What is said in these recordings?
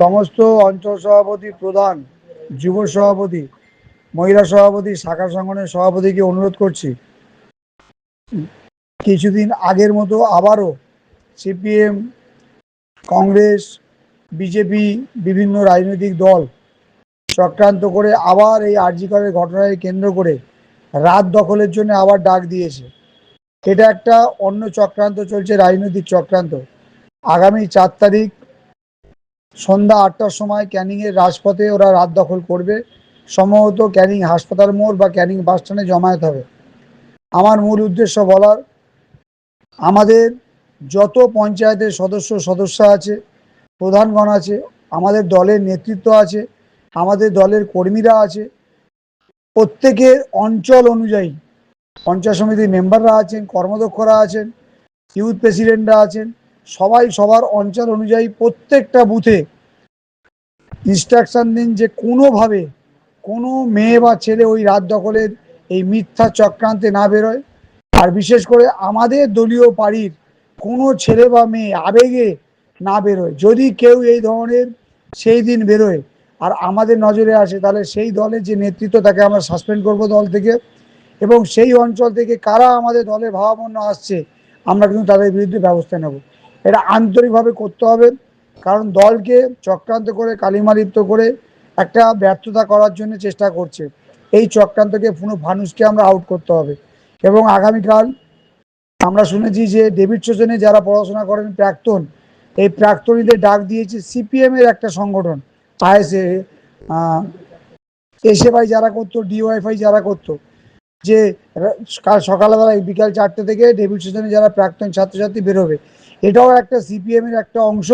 সমস্ত অঞ্চল সভাপতি প্রধান, যুব সভাপতি, মহিলা সভাপতি, শাখা সংগঠনের সভাপতিকে অনুরোধ করছি। কিছুদিন আগের মতো আবারও সিপিএম, কংগ্রেস, বিজেপি, বিভিন্ন রাজনৈতিক দল চক্রান্ত করে আবার এই আরজিকরের ঘটনাকে কেন্দ্র করে রাত দখলের জন্য আবার ডাক দিয়েছে। এটা একটা অন্য চক্রান্ত চলছে, রাজনৈতিক চক্রান্ত। আগামী চার তারিখ সন্ধ্যা আটটার সময় ক্যানিংয়ের রাজপথে ওরা রাত দখল করবে। সম্ভবত ক্যানিং হাসপাতাল মোড় বা ক্যানিং বাস স্ট্যান্ডে জমায়েত হবে। আমার মূল উদ্দেশ্য বলার, আমাদের যত পঞ্চায়েতের সদস্য সদস্য আছে, প্রধানগণ আছে, আমাদের দলের নেতৃত্ব আছে, আমাদের দলের কর্মীরা আছে, প্রত্যেকের অঞ্চল অনুযায়ী পঞ্চায়েত সমিতির মেম্বাররা আছেন, কর্মদক্ষরা আছেন ইউথ প্রেসিডেন্টরা আছেন সবাই সবার অঞ্চল অনুযায়ী প্রত্যেকটা বুথে ইনস্ট্রাকশন দিন যে কোনোভাবে কোনো মেয়ে বা ছেলে ওই রাত দখলের এই মিথ্যা চক্রান্তে না বেরোয়। আর বিশেষ করে আমাদের দলীয় পার্টির কোনো ছেলে বা মেয়ে আবেগে না বেরোয়। যদি কেউ এই ধরনের সেই দিন বেরোয় আর আমাদের নজরে আসে, তাহলে সেই দলের যে নেতৃত্ব, তাকে আমরা সাসপেন্ড করব দল থেকে। এবং সেই অঞ্চল থেকে কারা আমাদের দলের ভাবাপন্ন আসছে, আমরা কিন্তু তাদের বিরুদ্ধে ব্যবস্থা নেব। এটা আন্তরিকভাবে করতে হবে। কারণ দলকে চক্রান্ত করে, কালিমালিপ্ত করে একটা ব্যর্থতা করার জন্য চেষ্টা করছে। এই চক্রান্তকে পুরো ফানুসকে আমরা আউট করতে হবে। এবং আগামীকাল আমরা শুনেছি যে ডেভিড সোজনে যারা পড়াশোনা করেন প্রাক্তন, এই প্রাক্তনীদের ডাক দিয়েছে সিপিএম এর একটা সংগঠন, আইএসএ এসএফআই যারা করতো ডিওয়াইফআই যারা করতো, যে কাল সকালবেলা বিকাল চারটে থেকে ডেভিড সেশনে যারা প্রাক্তন ছাত্রছাত্রী বেরোবে এটাও একটা সিপিএম এর একটা অংশ।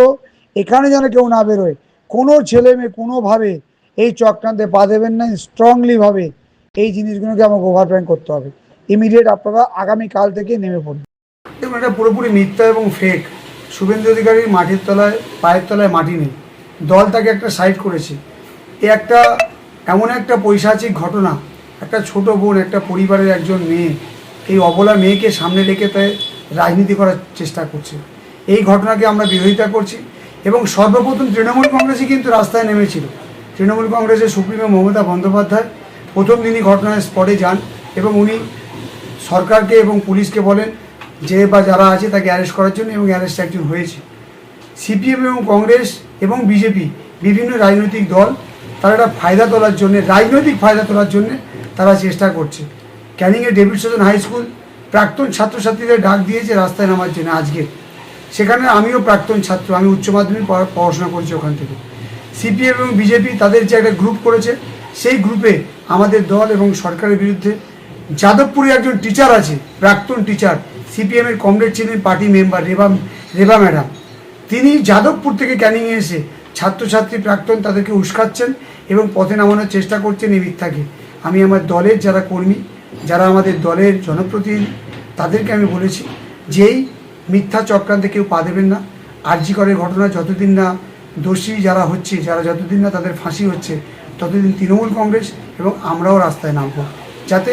এখানে যেন কেউ না বেরোয়। কোনো ছেলে মেয়ে কোনোভাবে এই চক্রান্তে পা দেবেন না স্ট্রংলি ভাবে এই জিনিসগুলোকে আমাকে ওভারপ্ল্যান করতে হবে। ইমিডিয়েট আপনারা আগামী কাল থেকে নেমে পড়ুন। দেখুন, এটা পুরোপুরি মিথ্যা এবং ফেক শুভেন্দু অধিকারীর মাটির তলায়, পায়ের তলায় মাটি নেই। দল তাকে একটা সাইড করেছে। এ একটা এমন একটা পৈশাচিক ঘটনা, একটা ছোট বোন, একটা পরিবারের একজন মেয়ে, এই অবলা মেয়েকে সামনে রেখে তাই রাজনীতি করার চেষ্টা করছে। এই ঘটনাকে আমরা বিরোধিতা করছি এবং সর্বপ্রথম তৃণমূল কংগ্রেসই কিন্তু রাস্তায় নেমেছিল। তৃণমূল কংগ্রেসের সুপ্রিমো মমতা বন্দ্যোপাধ্যায় প্রথম দিনই ঘটনার স্পটে যান এবং উনি সরকারকে এবং পুলিশকে বলেন যে বা যারা আছে তাকে অ্যারেস্ট করার জন্য এবং অ্যারেস্ট একজন হয়েছে। সিপিএম এবং কংগ্রেস এবং বিজেপি বিভিন্ন রাজনৈতিক দল তারা একটা ফায়দা তোলার জন্য, রাজনৈতিক ফায়দা তোলার জন্য তারা চেষ্টা করছে। ক্যানিংয়ে ডেভিড হাই স্কুল প্রাক্তন ছাত্রছাত্রীদের ডাক দিয়েছে রাস্তায় নামার জন্য আজকে। সেখানে আমিও প্রাক্তন ছাত্র, আমি উচ্চ মাধ্যমিক পড়াশোনা করেছি ওখান থেকে। সিপিএম এবং বিজেপি তাদের যে একটা গ্রুপ করেছে, সেই গ্রুপে আমাদের দল এবং সরকারের বিরুদ্ধে যাদবপুরে একজন টিচার আছে, প্রাক্তন টিচার সিপিএমের কমরেড ছিলেন party member Reba Reba madam. তিনি যাদবপুর থেকে ক্যানিংয়ে এসে ছাত্রছাত্রী প্রাক্তন তাদেরকে উস্কাচ্ছেন এবং পথে নামানোর চেষ্টা করছেন এই মিথ্যাকে। আমি আমার দলের যারা কর্মী, যারা আমাদের দলের জনপ্রতিনিধি, তাদেরকে আমি বলেছি যেই মিথ্যা চক্রান্তে কেউ পা দেবেন না। আর্জি করের ঘটনা যতদিন না দোষী যারা হচ্ছে, যারা যতদিন না তাদের ফাঁসি হচ্ছে, ততদিন তৃণমূল কংগ্রেস এবং আমরাও রাস্তায় নামবো। যাতে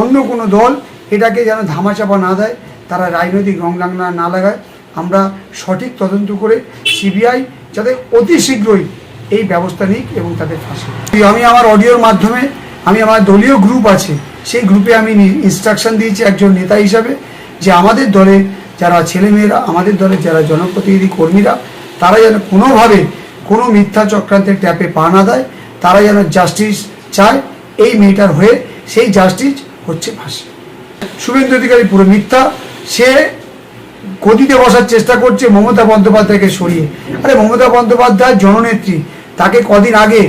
অন্য কোনো দল এটাকে যেন ধামাচাপা না দেয়, তারা রাজনৈতিক রং লাংনা না লাগায়। আমরা সঠিক তদন্ত করে সিবিআই যাতে অতি শীঘ্রই এই ব্যবস্থা নিক এবং তাদের ফাঁসি আমি আমার অডিওর মাধ্যমে, আমি আমার দলীয় গ্রুপ আছে, সেই গ্রুপে আমি ইনস্ট্রাকশন দিয়েছি একজন নেতা হিসাবে যে আমাদের দলে যারা ছেলেমেয়েরা, আমাদের দলের যারা জনপ্রতিনিধি কর্মীরা, তারা যেন কোনোভাবে কোনো মিথ্যা চক্রান্তের ট্যাপে পা না দেয়, তারা যেন জাস্টিস চায়, এই মেয়েটার হয়ে সেই জাস্টিস হচ্ছে ফাঁসি। শুভেন্দু অধিকারী পুরো মিথ্যা, সে গদিতে বসার চেষ্টা করছে মমতা বন্দ্যোপাধ্যায়কে সরিয়ে। আরে মমতা বন্দ্যোপাধ্যায় জননেত্রী, তাকে কদিন আগে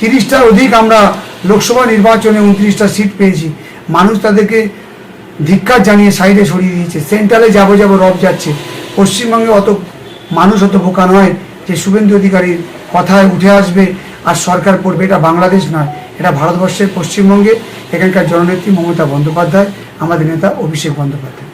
তিরিশটার অধিক আমরা লোকসভা নির্বাচনে উনত্রিশটা সিট পেয়েছি। মানুষ তাদেরকে ধিক্কার জানিয়ে সাইডে সরিয়ে দিয়েছে। সেন্ট্রালে যাব যাব রব যাচ্ছে। পশ্চিমবঙ্গে অত মানুষ অত বোকা নয় যে শুভেন্দু অধিকারীর কথায় উঠে আসবে আর সরকার পড়বে। এটা বাংলাদেশ নয়, এটা ভারতবর্ষের পশ্চিমবঙ্গে। এখানকার জননেত্রী মমতা বন্দ্যোপাধ্যায়, আমাদের নেতা অভিষেক বন্দ্যোপাধ্যায়।